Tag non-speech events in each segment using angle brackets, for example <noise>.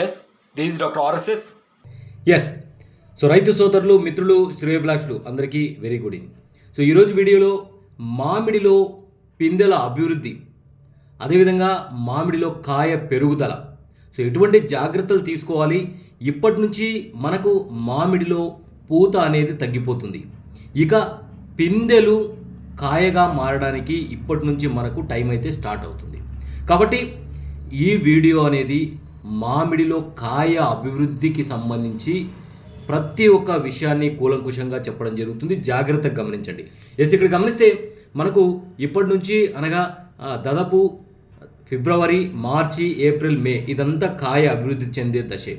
Yes this doctor RSS yes so రైతు సోదరులు మిత్రులు శ్రేయభిలాషులు అందరికీ వెరీ గుడ్ ఈవినింగ్ సో ఈరోజు వీడియోలో మామిడిలో పిందెల అభివృద్ధి అదేవిధంగా మామిడిలో కాయ పెరుగుదల. సో ఎటువంటి జాగ్రత్తలు తీసుకోవాలి? ఇప్పటి నుంచి మనకు మామిడిలో పూత అనేది తగ్గిపోతుంది. ఇక పిందెలు కాయగా మారడానికి ఇప్పటి నుంచి మనకు టైం అయితే స్టార్ట్ అవుతుంది. కాబట్టి ఈ వీడియో అనేది మామిడిలో కాయ అభివృద్ధికి సంబంధించి ప్రతి ఒక్క విషయాన్ని కూలంకుషంగా చెప్పడం జరుగుతుంది. జాగ్రత్తగా గమనించండి. ఎస్ ఇక్కడ గమనిస్తే మనకు ఇప్పటి నుంచి అనగా దాదాపు ఫిబ్రవరి మార్చి ఏప్రిల్ మే ఇదంతా కాయ అభివృద్ధి చెందే దశే.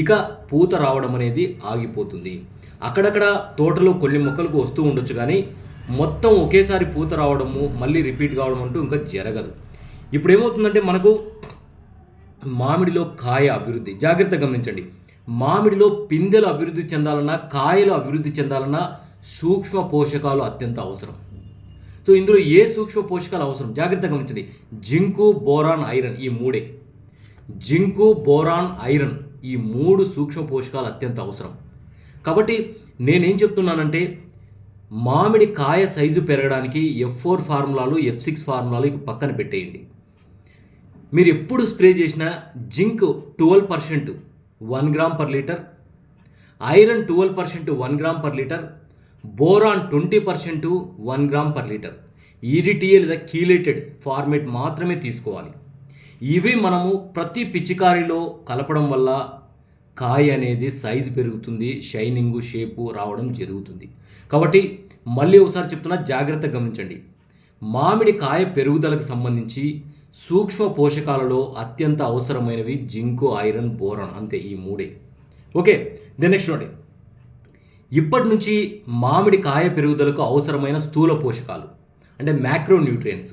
ఇక పూత రావడం అనేది ఆగిపోతుంది. అక్కడక్కడ తోటలో కొన్ని మొక్కలకు వస్తూ ఉండొచ్చు కానీ మొత్తం ఒకేసారి పూత రావడము మళ్ళీ రిపీట్ కావడం అంటూ ఇంకా జరగదు. ఇప్పుడు ఏమవుతుందంటే మనకు మామిడిలో కాయ అభివృద్ధి. జాగ్రత్త గమనించండి. మామిడిలో పిందెలు అభివృద్ధి చెందాలన్నా కాయలు అభివృద్ధి చెందాలన్నా సూక్ష్మ పోషకాలు అత్యంత అవసరం. సో ఇందులో ఏ సూక్ష్మ పోషకాలు అవసరం? జాగ్రత్త గమనించండి. జింకు బోరాన్ ఐరన్ ఈ మూడే. జింకు బోరాన్ ఐరన్ ఈ మూడు సూక్ష్మ పోషకాలు అత్యంత అవసరం. కాబట్టి నేనేం చెప్తున్నానంటే మామిడి కాయ సైజు పెరగడానికి ఎఫ్ ఫోర్ ఫార్ములాలు ఎఫ్ సిక్స్ ఫార్ములాలు పక్కన పెట్టేయండి. మీరు ఎప్పుడు స్ప్రే చేసినా zinc twelve percent one gram per litre iron twelve percent one gram per litre boron twenty percent one gram per litre. EDTA లేదా కీలేటెడ్ ఫార్మేట్ మాత్రమే తీసుకోవాలి. ఇవి మనము ప్రతి పిచికారిలో కలపడం వల్ల కాయ అనేది సైజు పెరుగుతుంది షైనింగ్ షేపు రావడం జరుగుతుంది. కాబట్టి మళ్ళీ ఒకసారి చెప్తున్నా జాగ్రత్త గమనించండి. మామిడి కాయ పెరుగుదలకు సంబంధించి సూక్ష్మ పోషకాలలో అత్యంత అవసరమైనవి జింకు ఐరన్ బోరాన్ అంతే ఈ మూడే. ఓకే దెన్ నెక్స్ట్ నోటి ఇప్పటి నుంచి మామిడి కాయ పెరుగుదలకు అవసరమైన స్థూల పోషకాలు అంటే మ్యాక్రో న్యూట్రియన్స్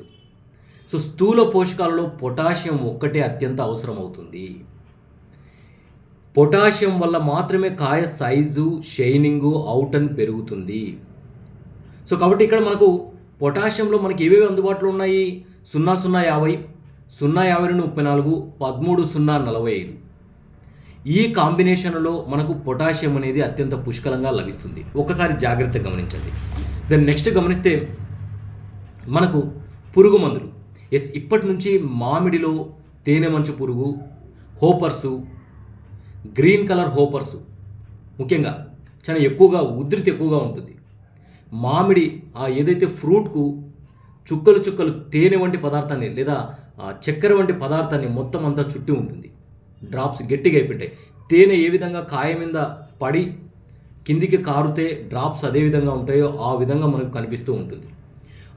సో స్థూల పోషకాలలో పొటాషియం ఒక్కటే అత్యంత అవసరం అవుతుంది పొటాషియం వల్ల మాత్రమే కాయ సైజు షైనింగు అవుటన్ పెరుగుతుంది. సో కాబట్టి ఇక్కడ మనకు పొటాషియంలో మనకి ఏవేవి అందుబాటులో ఉన్నాయి? సున్నా సున్నా యాభై సున్నా యాభై రెండు ముప్పై నాలుగు పదమూడు సున్నా నలభై ఐదు. ఈ కాంబినేషన్లో మనకు పొటాషియం అనేది అత్యంత పుష్కలంగా లభిస్తుంది. ఒకసారి జాగ్రత్త గమనించండి. దెన్ నెక్స్ట్ గమనిస్తే మనకు పురుగు మందులు. ఎస్ ఇప్పటి నుంచి మామిడిలో తేనె మంచు పురుగు హోపర్సు గ్రీన్ కలర్ హోపర్సు ముఖ్యంగా చాలా ఎక్కువగా ఉధృతి ఎక్కువగా ఉంటుంది. మామిడి ఆ ఏదైతే ఫ్రూట్కు చుక్కలు చుక్కలు తేనె వంటి పదార్థాన్ని లేదా చక్కెర వంటి పదార్థాన్ని మొత్తం అంతా చుట్టి ఉంటుంది. డ్రాప్స్ గట్టిగా అయిపోతాయి తేనె ఏ విధంగా కాయ మీద పడి కిందికి కారుతే డ్రాప్స్ అదే విధంగా ఉంటాయో ఆ విధంగా మనకు కనిపిస్తూ ఉంటుంది.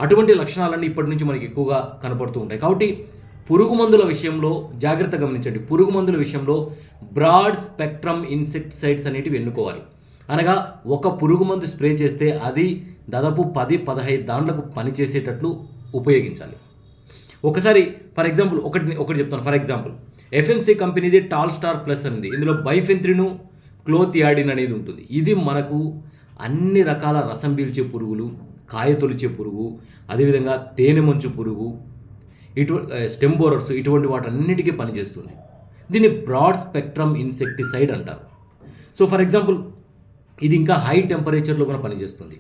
అటువంటి లక్షణాలన్నీ ఇప్పటి నుంచి మనకి ఎక్కువగా కనపడుతూ ఉంటాయి. కాబట్టి పురుగు మందుల విషయంలో జాగ్రత్త గమనించండి. పురుగు మందుల విషయంలో బ్రాడ్ స్పెక్ట్రమ్ ఇన్సెక్టిసైడ్స్ అనేటివి ఎన్నుకోవాలి. అనగా ఒక పురుగు మందు స్ప్రే చేస్తే అది దాదాపు పది పదహైదు దాంట్లకు పనిచేసేటట్లు ఉపయోగించాలి. ఒకసారి ఫర్ ఎగ్జాంపుల్ ఒకటి ఒకటి చెప్తాను ఫర్ ఎగ్జాంపుల్ ఎఫ్ఎంసి కంపెనీది టాల్ స్టార్ ప్లస్ అనేది ఇందులో బైఫెంత్రిను క్లోత్ యాడిన్ అనేది ఉంటుంది. ఇది మనకు అన్ని రకాల రసం పీల్చే పురుగులు కాయ తొలిచే పురుగు అదేవిధంగా తేనె మంచు పురుగు ఇటు స్టెమ్ బోరర్స్ ఇటువంటి వాటన్నిటికీ పనిచేస్తుంది. దీన్ని బ్రాడ్ స్పెక్ట్రమ్ ఇన్సెక్టిసైడ్ అంటారు. సో ఫర్ ఎగ్జాంపుల్ ఇది ఇంకా హై టెంపరేచర్లో కూడా పనిచేస్తుంది.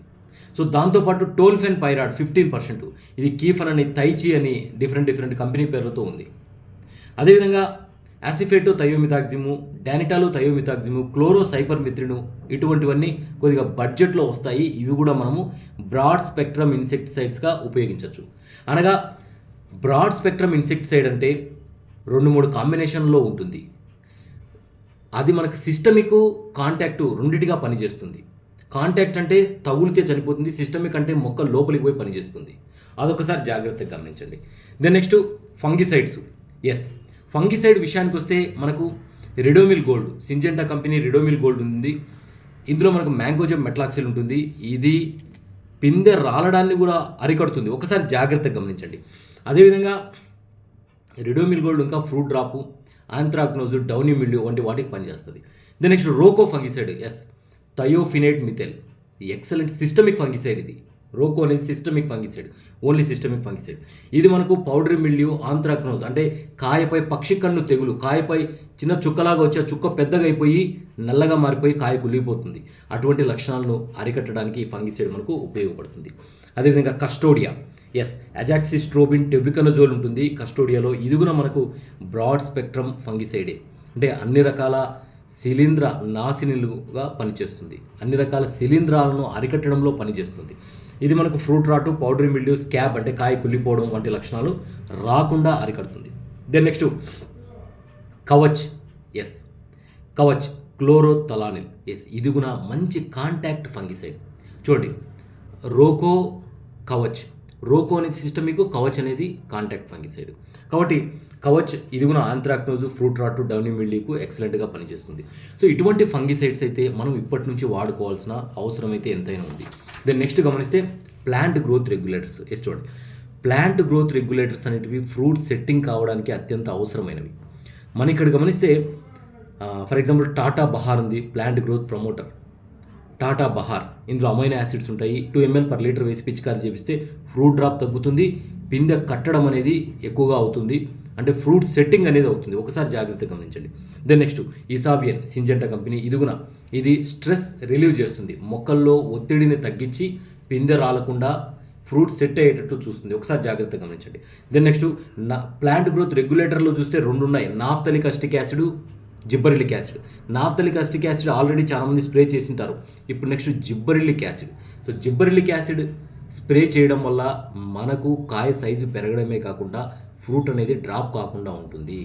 సో దాంతోపాటు టోల్ఫెన్ పైరాడ్ ఫిఫ్టీన్ పర్సెంట్. ఇది కీఫన్ అని తైచి అని డిఫరెంట్ డిఫరెంట్ కంపెనీ పేర్లతో ఉంది. అదేవిధంగా యాసిఫేటో తయోమితాగ్జిము డానిటాలో తయోమితాగ్జిము క్లోరో సైపర్మిత్రిను ఇటువంటివన్నీ కొద్దిగా బడ్జెట్లో వస్తాయి. ఇవి కూడా మనము బ్రాడ్ స్పెక్ట్రమ్ ఇన్సెక్టిసైడ్స్గా ఉపయోగించవచ్చు. అనగా బ్రాడ్ స్పెక్ట్రమ్ ఇన్సెక్టిసైడ్ అంటే రెండు మూడు కాంబినేషన్లో ఉంటుంది. అది మనకు సిస్టమిక్ కాంటాక్ట్ రెండిటిగా పనిచేస్తుంది. కాంటాక్ట్ అంటే తగులితే చనిపోతుంది సిస్టమిక్ అంటే మొక్క లోపలికి పోయి పనిచేస్తుంది. అదొకసారి జాగ్రత్తగా గమనించండి. Then next fungicides yes fungicide విషయానికి వస్తే మనకు Ridomil gold Syngenta company Ridomil gold ఉంది. ఇందులో మనకు మ్యాంగోజమ్ మెట్లాక్సిల్ ఉంటుంది. ఇది పిందె రాలడాన్ని కూడా అరికడుతుంది. ఒకసారి జాగ్రత్తగా గమనించండి. అదేవిధంగా రిడోమిల్ గోల్డ్ ఇంకా fruit drop anthracnose downy mildew వంటి వాటికి పనిచేస్తుంది. Then next Roko fungicide yes thiophanate methyl excellent systemic fungicide ఇది. రోకో అనేది systemic fungicide only systemic fungicide ఇది మనకు పౌడర్ మిల్యూ ఆంథ్రాక్నోజ్ అంటే కాయపై పక్షి కన్ను తెగులు. కాయపై చిన్న చుక్కలాగా వచ్చే చుక్క పెద్దగా అయిపోయి నల్లగా మారిపోయి కాయ కుళ్ళిపోతుంది. అటువంటి లక్షణాలను అరికట్టడానికి ఈ ఫంగిసైడ్ మనకు ఉపయోగపడుతుంది. అదేవిధంగా కస్టోడియా ఎస్ అజాక్సిస్ట్రోబిన్ టెబికనజోల్ ఉంటుంది. కస్టోడియాలో ఇది కూడా మనకు బ్రాడ్ స్పెక్ట్రమ్ ఫంగిసైడే అంటే అన్ని రకాల శిలీంధ్ర నాశినిలుగా పనిచేస్తుంది. అన్ని రకాల శిలీంధ్రాలను అరికట్టడంలో పనిచేస్తుంది. ఇది మనకు fruit rot powder mildew scab అంటే కాయ కుళ్ళిపోవడం వంటి లక్షణాలు రాకుండా అరికడుతుంది. Then next Kavach. Yes Kavach chlorothalonil yes ఇది కూడా మంచి కాంటాక్ట్ ఫంగిసైడ్ చూడండి. రోకో కవచ్. రోకో అనేది సిస్టమిక్ కవచ్ అనేది కాంటాక్ట్ ఫంగిసైడ్ కాబట్టి కవచ్ ఇది కూడా ఆంథ్రాక్నోజు ఫ్రూట్ రాటు డౌనీ మిల్లీకు ఎక్సలెంట్గా పనిచేస్తుంది. సో ఇటువంటి ఫంగిసైడ్స్ అయితే మనం ఇప్పటి నుంచి వాడుకోవాల్సిన అవసరం అయితే ఎంతైనా ఉంది. దెన్ నెక్స్ట్ గమనిస్తే ప్లాంట్ గ్రోత్ రెగ్యులేటర్స్ ఎస్ చూడండి. ప్లాంట్ గ్రోత్ రెగ్యులేటర్స్ అనేటివి ఫ్రూట్ సెట్టింగ్ కావడానికి అత్యంత అవసరమైనవి. మనం ఇక్కడ గమనిస్తే ఫర్ ఎగ్జాంపుల్ టాటా బహార్ ఉంది plant growth promoter Tata Bahar ఇందులో అమైనో యాసిడ్స్ ఉంటాయి. టూ ఎంఎల్ పర్ లీటర్ వేసి పిచికారి చేపిస్తే ఫ్రూట్ డ్రాప్ తగ్గుతుంది. పిందె కట్టడం అనేది ఎక్కువగా అవుతుంది. అంటే ఫ్రూట్ సెట్టింగ్ అనేది అవుతుంది. ఒకసారి జాగ్రత్తగా గమనించండి. Then next Isabion Syngenta company ఇదిగున ఇది స్ట్రెస్ రిలీవ్ చేస్తుంది. మొక్కల్లో ఒత్తిడిని తగ్గించి పిందె రాలకుండా ఫ్రూట్ సెట్ అయ్యేటట్టు చూస్తుంది. ఒకసారి జాగ్రత్తగా గమనించండి. దెన్ నెక్స్ట్ నా ప్లాంట్ గ్రోత్ రెగ్యులేటర్లో చూస్తే రెండు ఉన్నాయి naphthalic acetic acid gibberellic acid. Naphthalic acetic acid already చాలామంది స్ప్రే చేసింటారు. ఇప్పుడు next gibberellic acid. So gibberellic acid spray చేయడం వల్ల మనకు కాయ సైజు పెరగడమే కాకుండా ఫ్రూట్ అనేది డ్రాప్ కాకుండా ఉంటుంది.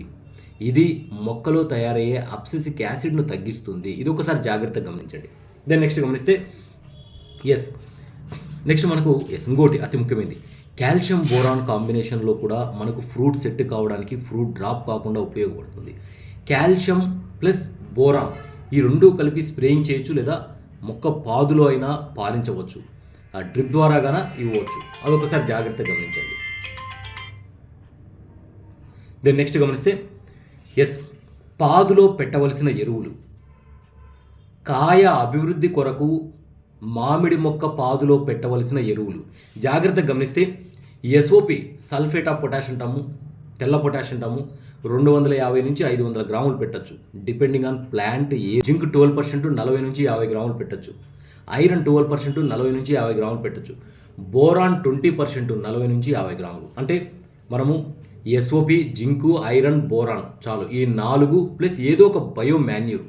ఇది మొక్కలో తయారయ్యే అప్సిసిక్ యాసిడ్ను తగ్గిస్తుంది. ఇది ఒకసారి జాగ్రత్తగా గమనించండి. దెన్ నెక్స్ట్ గమనిస్తే ఎస్ నెక్స్ట్ మనకు ఎస్ ఇంకోటి అతి ముఖ్యమైనది. కాల్షియం బోరాన్ కాంబినేషన్లో కూడా మనకు ఫ్రూట్ సెట్ కావడానికి ఫ్రూట్ డ్రాప్ కాకుండా ఉపయోగపడుతుంది. కాల్షియం ప్లస్ బోరాన్ ఈ రెండూ కలిపి స్ప్రేయింగ్ చేయొచ్చు లేదా మొక్క పాదులో అయినా పాలించవచ్చు. డ్రిప్ ద్వారా గాన ఇవ్వచ్చు అదొకసారి జాగ్రత్తగా గమనించండి. దెన్ నెక్స్ట్ గమనిస్తే ఎస్ పాదులో పెట్టవలసిన ఎరువులు. కాయ అభివృద్ధి కొరకు మామిడి మొక్క పాదులో పెట్టవలసిన ఎరువులు. జాగ్రత్తగా గమనిస్తే ఎస్ఓపి సల్ఫేట్ ఆఫ్ పొటాష్ అంటాము తెల్ల పొటాష్ అంటాము రెండు వందల యాభై నుంచి ఐదు వందల గ్రాములు పెట్టచ్చు. డిపెండింగ్ ఆన్ ప్లాంట్ ఏ జింక్ ట్వెల్వ్ పర్సెంట్ నలభై నుంచి యాభై గ్రాములు పెట్టచ్చు. ఐరన్ ట్వెల్వ్ పర్సెంట్ నలభై నుంచి యాభై గ్రాములు పెట్టచ్చు. బోరాన్ ట్వంటీ పర్సెంట్ నలభై నుంచి యాభై గ్రాములు. అంటే మనము ఎస్ఓపి జింకు ఐరన్ బోరాన్ చాలు. ఈ నాలుగు ప్లస్ ఏదో ఒక బయో మాన్యూర్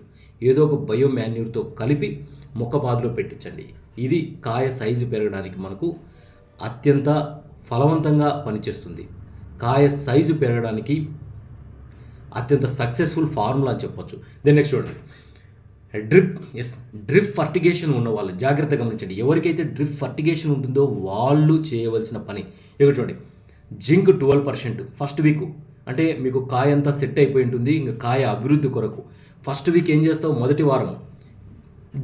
ఏదో ఒక బయో మాన్యూర్తో కలిపి మొక్క పాదులో పెట్టించండి. ఇది కాయ సైజు పెరగడానికి మనకు అత్యంత ఫలవంతంగా పనిచేస్తుంది. కాయ సైజు పెరగడానికి అత్యంత సక్సెస్ఫుల్ ఫార్ములా అని చెప్పొచ్చు. దెన్ నెక్స్ట్ చూడండి. డ్రిప్ ఎస్ డ్రిప్ ఫర్టిగేషన్ ఉన్న వాళ్ళు జాగ్రత్తగా గమనించండి. ఎవరికైతే డ్రిప్ ఫర్టిగేషన్ ఉంటుందో వాళ్ళు చేయవలసిన పని. ఇక చూడండి zinc twelve percent first week. అంటే మీకు కాయ అంతా సెట్ అయిపోయి ఉంటుంది ఇంకా కాయ అభివృద్ధి కొరకు. ఫస్ట్ వీక్ ఏం చేస్తావు? మొదటి వారం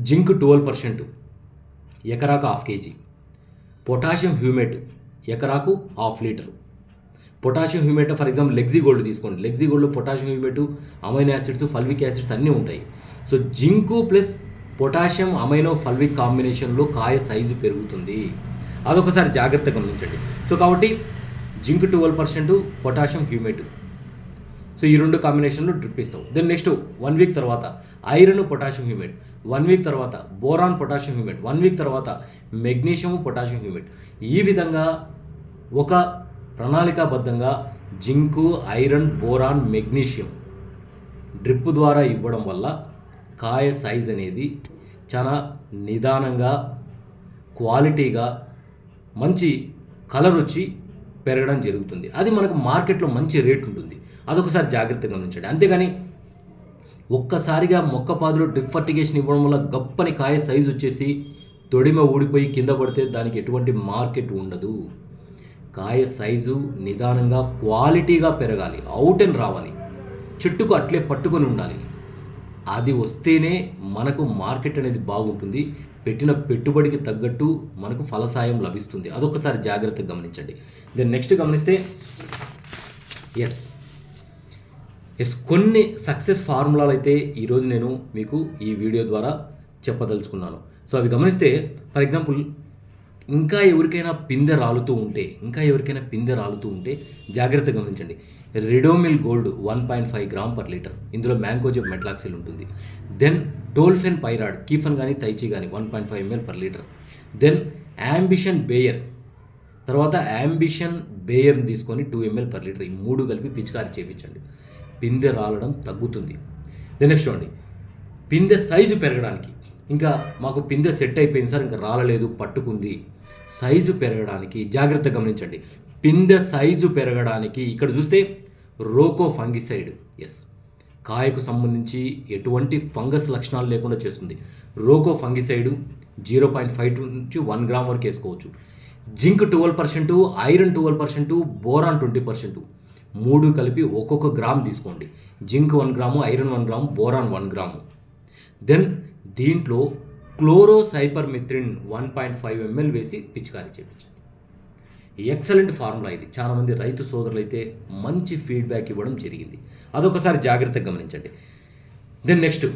జింక్ ట్వెల్వ్ పర్సెంట్ ఎకరాకు హాఫ్ కేజీ. పొటాషియం హ్యూమేట్ ఎకరాకు half litre. Potassium humate for example Lexi gold తీసుకోండి. లెగ్జీ గోల్డ్లో potassium humate amine acids fulvic acids అన్నీ ఉంటాయి. So zinc plus potassium amino fulvic కాంబినేషన్లో కాయ సైజు పెరుగుతుంది. అదొకసారి జాగ్రత్తగా గమనించండి. సో కాబట్టి zinc twelve percent potassium humate so ఈ రెండు కాంబినేషన్లో డ్రిప్ ఇస్తాం దెన్ నెక్స్ట్ వన్ వీక్ తర్వాత iron potassium humate one week తర్వాత boron potassium humate one week తర్వాత మెగ్నీషియం పొటాషియం హ్యూమేట్ ఈ విధంగా ఒక ప్రణాళికాబద్ధంగా zinc iron boron magnesium drip ద్వారా ఇవ్వడం వల్ల కాయ సైజ్ అనేది చాలా నిదానంగా క్వాలిటీగా మంచి కలర్ వచ్చి పెరగడం జరుగుతుంది. అది మనకు మార్కెట్లో మంచి రేట్ ఉంటుంది. అదొకసారి జాగ్రత్తగా గమనించండి. అంతేగాని ఒక్కసారిగా మొక్క పాదులో డిఫర్టిగేషన్ ఇవ్వడం వల్ల గప్పని కాయ సైజు వచ్చేసి తొడిమ ఊడిపోయి కింద పడితే దానికి ఎటువంటి మార్కెట్ ఉండదు. కాయ సైజు నిదానంగా క్వాలిటీగా పెరగాలి. అవుట్ అండ్ రావాలి. చెట్టుకు అట్లే పట్టుకొని ఉండాలి. అది వస్తేనే మనకు మార్కెట్ అనేది బాగుంటుంది. పెట్టిన పెట్టుబడికి తగ్గట్టు మనకు ఫలసాయం లభిస్తుంది. అదొకసారి జాగ్రత్తగా గమనించండి. దెన్ నెక్స్ట్ గమనిస్తే ఎస్ ఎస్ కొన్ని సక్సెస్ ఫార్ములాలు అయితే ఈరోజు నేను మీకు ఈ వీడియో ద్వారా చెప్పదలుచుకున్నాను. సో అవి గమనిస్తే ఫర్ ఎగ్జాంపుల్ ఇంకా ఎవరికైనా పిందె రాలుతూ ఉంటే ఇంకా ఎవరికైనా పిందె రాలుతూ ఉంటే జాగ్రత్త గమనించండి. Ridomil gold one point five gram per litre ఇందులో మ్యాంకోజెబ్ మెట్లాక్సిల్ ఉంటుంది. దెన్ టోల్ఫెన్ పైరాడ్ కీఫన్ కానీ తైచి కానీ one point five ML per litre then Ambition Bayer తర్వాత యాంబిషన్ బేయర్ని తీసుకొని టూ ఎంఎల్ పర్ లీటర్ ఈ మూడు కలిపి పిచికారి చేపించండి. పిందె రాలడం తగ్గుతుంది. దెన్ నెక్స్ట్ చూడండి. పిందె సైజు పెరగడానికి ఇంకా మాకు పిందె సెట్ అయిపోయింది సార్ ఇంకా రాలలేదు పట్టుకుంది. సైజు పెరగడానికి జాగ్రత్త గమనించండి. పిందె సైజు పెరగడానికి ఇక్కడ చూస్తే రోకో ఫంగిసైడ్. ఎస్ కాయకు సంబంధించి ఎటువంటి ఫంగస్ లక్షణాలు లేకుండా చేస్తుంది. Roko fungicide zero point five నుంచి వన్ గ్రామ్ వరకు వేసుకోవచ్చు. Zinc twelve percent iron twelve percent boron twenty percent. మూడు కలిపి ఒక్కొక్క గ్రామ్ తీసుకోండి. Zinc one gram iron one gram boron one gram. Then దీంట్లో chlorocypermethrin one point five ML వేసి పిచికారీ చేయించండి. ఎక్సలెంట్ ఫార్ములా ఇది. చాలామంది రైతు సోదరులు అయితే మంచి ఫీడ్బ్యాక్ ఇవ్వడం జరిగింది. అదొకసారి జాగ్రత్తగా గమనించండి. దెన్ నెక్స్ట్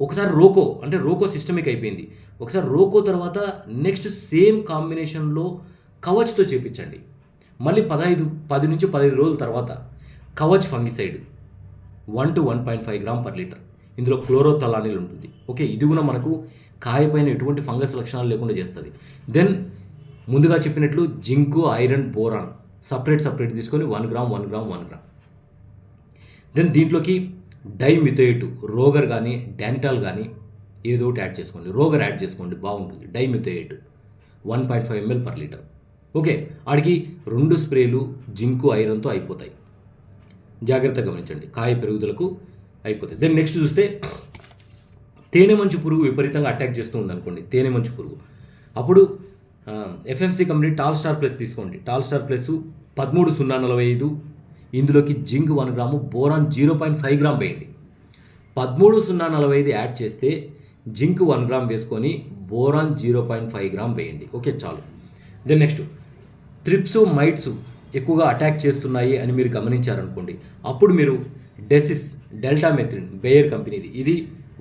ఒకసారి రోకో అంటే రోకో సిస్టమిక్ అయిపోయింది. ఒకసారి రోకో తర్వాత నెక్స్ట్ సేమ్ కాంబినేషన్లో కవచ్తో చేపించండి. మళ్ళీ పదహైదు పది నుంచి పదహైదు రోజుల తర్వాత Kavach fungicide one to one point five gram per litre. ఇందులో క్లోరోతలానిల్ ఉంటుంది. ఓకే ఇది కూడా మనకు కాయపైన ఎటువంటి ఫంగస్ లక్షణాలు లేకుండా చేస్తుంది. దెన్ ముందుగా చెప్పినట్లు zinc iron boron separate separate తీసుకొని one gram one gram one gram. Then దీంట్లోకి డైమిథోయేట్ రోగర్ కానీ డెంటాల్ కానీ ఏదో ఒకటి యాడ్ చేసుకోండి. రోగర్ యాడ్ చేసుకోండి బాగుంటుంది. Dimethoate one point five ML per litre. Okay ఆడికి రెండు స్ప్రేలు జింకు ఐరన్తో అయిపోతాయి. జాగ్రత్తగా గమనించండి. కాయ పెరుగుదలకు అయిపోతాయి. దెన్ నెక్స్ట్ చూస్తే తేనె మంచు పురుగు విపరీతంగా అటాక్ చేస్తూ ఉందనుకోండి. తేనె మంచు పురుగు. అప్పుడు FMC company Talstar plus తీసుకోండి. టాల్ స్టార్ ప్లస్ పదమూడు సున్నా నలభై ఐదు ఇందులోకి zinc one gram boron zero point five gram వేయండి. పదమూడు సున్నా నలభై ఐదు యాడ్ చేస్తే జింక్ వన్ గ్రామ్ వేసుకొని boron zero point five gram వేయండి. ఓకే చాలు. దెన్ నెక్స్ట్ త్రిప్స్ మైట్స్ ఎక్కువగా అటాక్ చేస్తున్నాయి అని మీరు గమనించారనుకోండి అప్పుడు మీరు డెసిస్ డెల్టా మెథ్రిన్ బేయర్ కంపెనీది ఇది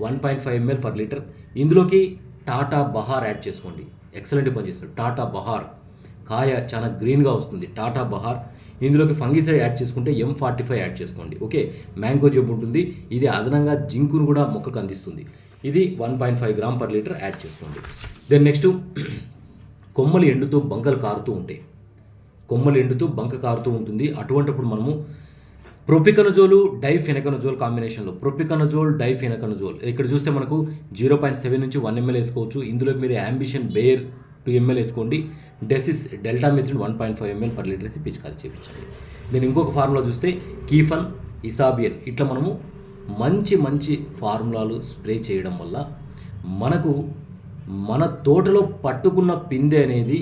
one point five ML per litre ఇందులోకి టాటా బహార్ యాడ్ చేసుకోండి. ఎక్సలెంట్ పనిచేస్తుంది టాటా బహార్. కాయ చాలా గ్రీన్గా వస్తుంది. టాటా బహార్. ఇందులోకి ఫంగిసైడ్ యాడ్ చేసుకుంటే ఎం ఫార్టీ ఫైవ్ యాడ్ చేసుకోండి. ఓకే? మ్యాంగో జబ్బు ఉంటుంది. ఇది అదనంగా జింకును కూడా మొక్కకు అందిస్తుంది. ఇది one point five gram per litre add చేసుకోండి. దెన్ నెక్స్ట్ <clears throat> కొమ్మలు ఎండుతూ బంకలు కారుతూ ఉంటాయి. కొమ్మలు ఎండుతూ బంక కారుతూ ఉంటుంది. అటువంటిప్పుడు మనము ప్రొపికనజోలు డైఫెనకనజోల్ కాంబినేషన్లో. ప్రొపికనజోల్ డైఫెనకనజోల్. ఇక్కడ చూస్తే మనకు జీరో పాయింట్ సెవెన్ నుంచి వన్ ఎంఎల్ వేసుకోవచ్చు. ఇందులో మీరు యాంబిషన్ బేర్ టూ ఎంఎల్ వేసుకోండి. Decis deltamethrin one point five ML per litre వేసి పిచికారి చేయించండి నేను ఇంకొక ఫార్ములా చూస్తే కీఫన్ ఇసాబియన్. ఇట్లా మనము మంచి మంచి ఫార్ములాలు స్ప్రే చేయడం వల్ల మనకు మన తోటలో పట్టుకున్న పిందె అనేది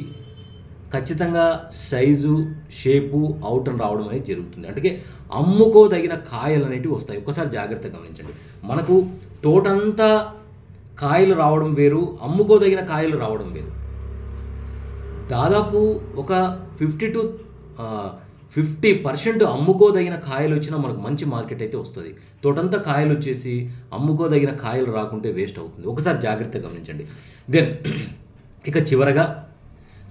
ఖచ్చితంగా సైజు షేపు అవుటన్ రావడం అనేది జరుగుతుంది. అంటే అమ్ముకోదగిన కాయలు అనేటివి వస్తాయి. ఒకసారి జాగ్రత్తగా గమనించండి. మనకు తోటంతా కాయలు రావడం వేరు అమ్ముకోదగిన కాయలు రావడం వేరు. దాదాపు ఒక ఫిఫ్టీ టు ఫిఫ్టీ పర్సెంట్ అమ్ముకోదగిన కాయలు వచ్చినా మనకు మంచి మార్కెట్ అయితే వస్తుంది. తోటంతా కాయలు వచ్చేసి అమ్ముకోదగిన కాయలు రాకుంటే వేస్ట్ అవుతుంది. ఒకసారి జాగ్రత్తగా గమనించండి. దెన్ ఇక చివరగా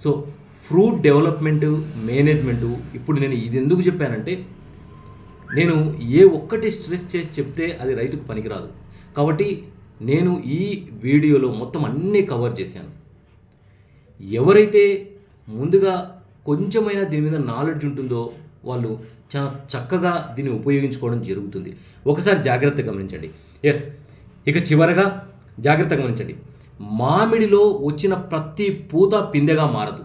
సో ఫ్రూట్ డెవలప్మెంట్ మేనేజ్మెంటు ఇప్పుడు నేను ఇది ఎందుకు చెప్పానంటే నేను ఏ ఒక్కటి స్ట్రెస్ చేసి చెప్తే అది రైతుకు పనికిరాదు. కాబట్టి నేను ఈ వీడియోలో మొత్తం అన్నీ కవర్ చేశాను. ఎవరైతే ముందుగా కొంచెమైనా దీని మీద నాలెడ్జ్ ఉంటుందో వాళ్ళు చాలా చక్కగా దీన్ని ఉపయోగించుకోవడం జరుగుతుంది. ఒకసారి జాగ్రత్త గమనించండి. ఎస్ ఇక చివరగా జాగ్రత్త గమనించండి. మామిడిలో వచ్చిన ప్రతి పూత పిందెగా మారదు.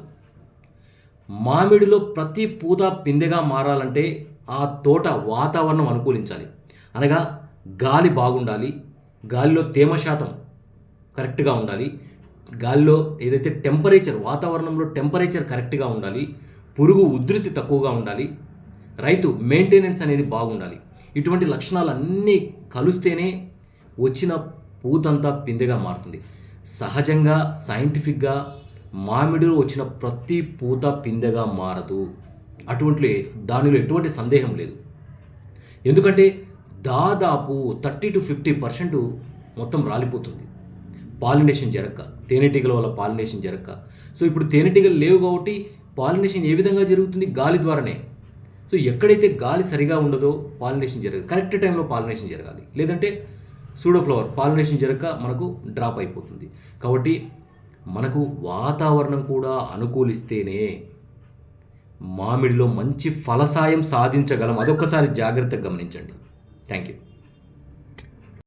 మామిడిలో ప్రతి పూత పిందెగా మారాలంటే ఆ తోట వాతావరణం అనుకూలించాలి. అనగా గాలి బాగుండాలి. గాలిలో తేమ శాతం కరెక్ట్గా ఉండాలి. గాలిలో ఏదైతే టెంపరేచర్ వాతావరణంలో టెంపరేచర్ కరెక్ట్గా ఉండాలి. పురుగు ఉధృతి తక్కువగా ఉండాలి. రైతు మెయింటెనెన్స్ అనేది బాగుండాలి. ఇటువంటి లక్షణాలన్నీ కలిస్తేనే వచ్చిన పూతంతా పిందెగా మారుతుంది. సహజంగా సైంటిఫిక్గా మామిడిలో వచ్చిన ప్రతి పూత పిందెగా మారదు. అటువంటి దానిలో ఎటువంటి సందేహం లేదు. ఎందుకంటే దాదాపు థర్టీ టు ఫిఫ్టీ పర్సెంట్ మొత్తం రాలిపోతుంది. పాలినేషన్ జరగక తేనెటీగల వల్ల పాలినేషన్ జరగక సో ఇప్పుడు తేనెటీగలు లేవు కాబట్టి పాలినేషన్ ఏ విధంగా జరుగుతుంది? గాలి ద్వారానే. సో ఎక్కడైతే గాలి సరిగా ఉండదో పాలినేషన్ జరగదు. కరెక్ట్ టైంలో పాలినేషన్ జరగాలి. లేదంటే సూడోఫ్లవర్ పాలినేషన్ జరగక మనకు డ్రాప్ అయిపోతుంది. కాబట్టి మనకు వాతావరణం కూడా అనుకూలిస్తేనే మామిడిలో మంచి ఫలసాయం సాధించగలం. అదొక్కసారి జాగ్రత్తగా గమనించండి. Thank you